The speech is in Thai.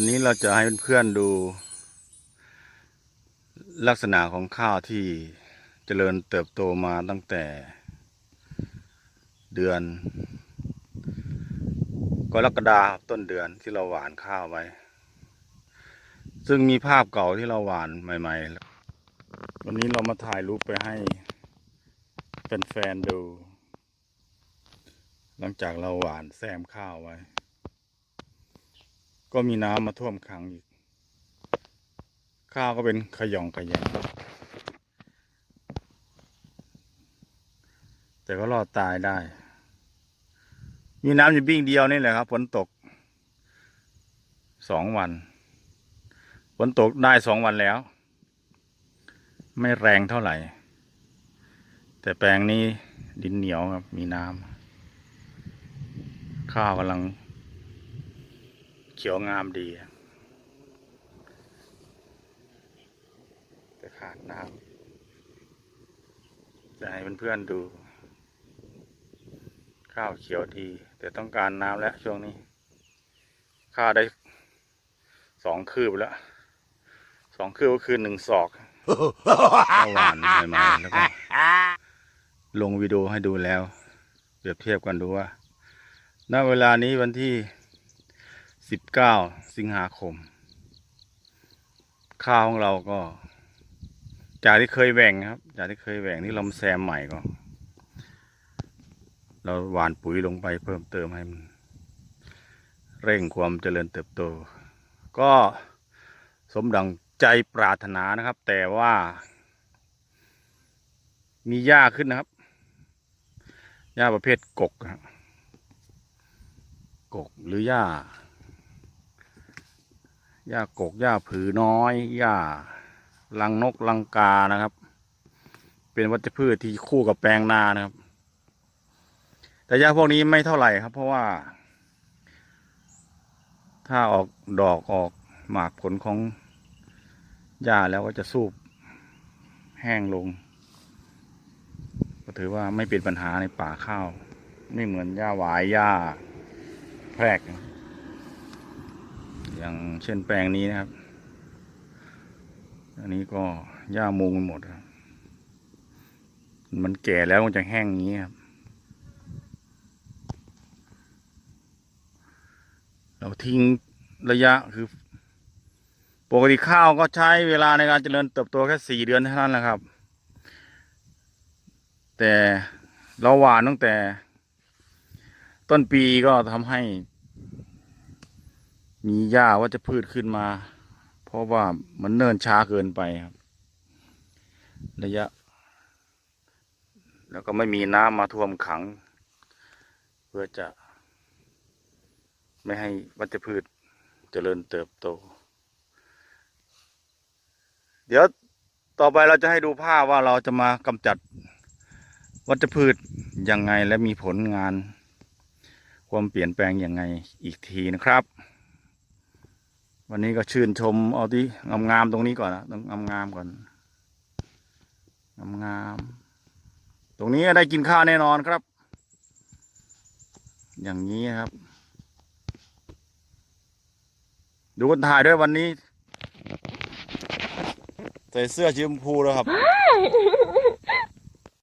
วันนี้เราจะให้เพื่อนๆดู ลักษณะของข้าวที่เจริญเติบโตมาตั้งแต่ เดือนกรกฎาคมต้นเดือนที่เราหวานข้าวไว้ ซึ่งมีภาพเก่าที่เราหวานใหม่ ๆ วันนี้เรามาถ่ายรูปไปให้แฟนๆดู หลังจากเราหวานแซมข้าวไว้ ก็มีน้ำมาท่วมขังอีก ข้าวก็เป็นขยองขยงแต่ก็รอดตายได้ มีน้ำอยู่บิ้งเดียวนี่แหละครับฝนตกสองวันฝนตกได้สองวันแล้ว ไม่แรงเท่าไหร่ แต่แปลงนี้ดินเหนียวครับมีน้ำข้าวกำลัง เขียวงามดี แต่ขาดน้ำจะให้เพื่อนๆดู ข้าวเขียวดี แต่ต้องการน้ำแล้วช่วงนี้ ข้าได้สองคืบแล้วสองคืบก็คือหนึ่งศอกเมื่อวานใหม่ๆแล้วก็ลงวิดีโอให้ดูแล้ว เปรียบเทียบกันดูว่าณเวลานี้วันที่ 19สิงหาคม ข้าวของเราก็ จากที่เคยแหว่งครับ จากที่เคยแหว่งที่เราแซมใหม่ก็ เราหว่านปุ๋ยลงไปเพิ่มเติมให้มันเร่งความเจริญเติบโต ก็สมดังใจปรารถนานะครับ แต่ว่า มีหญ้าขึ้นนะครับหญ้าประเภทกกครับกกหรือหญ้า หญ้ากกหญ้าผือน้อยหญ้าลังนกลังกานะครับ เป็นวัชพืชที่คู่กับแปลงนานะครับ แต่หญ้าพวกนี้ไม่เท่าไหร่ครับ เพราะว่า ถ้าออกดอกออกหมากผลของหญ้าแล้วก็จะสูบแห้งลง ก็ถือว่าไม่เป็นปัญหาในป่าข้าว ไม่เหมือนหญ้าหวายหญ้าแพรก อย่างเช่นแปลงนี้นะครับ อันนี้ก็หญ้ามุงหมดครับ มันแก่แล้วมันจะแห้งอย่างนี้ครับ เราทิ้งระยะคือ ปกติข้าวก็ใช้เวลาในการเจริญเติบโตแค่สี่เดือนเท่านั้นแหละครับ แต่เราหว่านตั้งแต่ ต้นปีก็ทำให้ มีหญ้าว่าจะพืชขึ้นมา เพราะว่ามันเนิ่นช้าเกินไปครับ ระยะ แล้วก็ไม่มีน้ำมาท่วมขัง เพื่อจะ ไม่ให้วัชพืชเจริญเติบโต เดี๋ยวต่อไปเราจะให้ดูภาพว่าเราจะมากำจัดวัชพืชยังไงและมีผลงาน ความเปลี่ยนแปลงยังไงอีกทีนะครับ วันนี้ก็ชื่นชมเอาที่งามๆตรงนี้ก่อนนะต้องงามๆก่อนงามๆตรงนี้ได้กินข้าวแน่นอนครับ อย่างนี้ครับ ดูคนถ่ายด้วยวันนี้ ใส่เสื้อสีชมพูแล้วครับ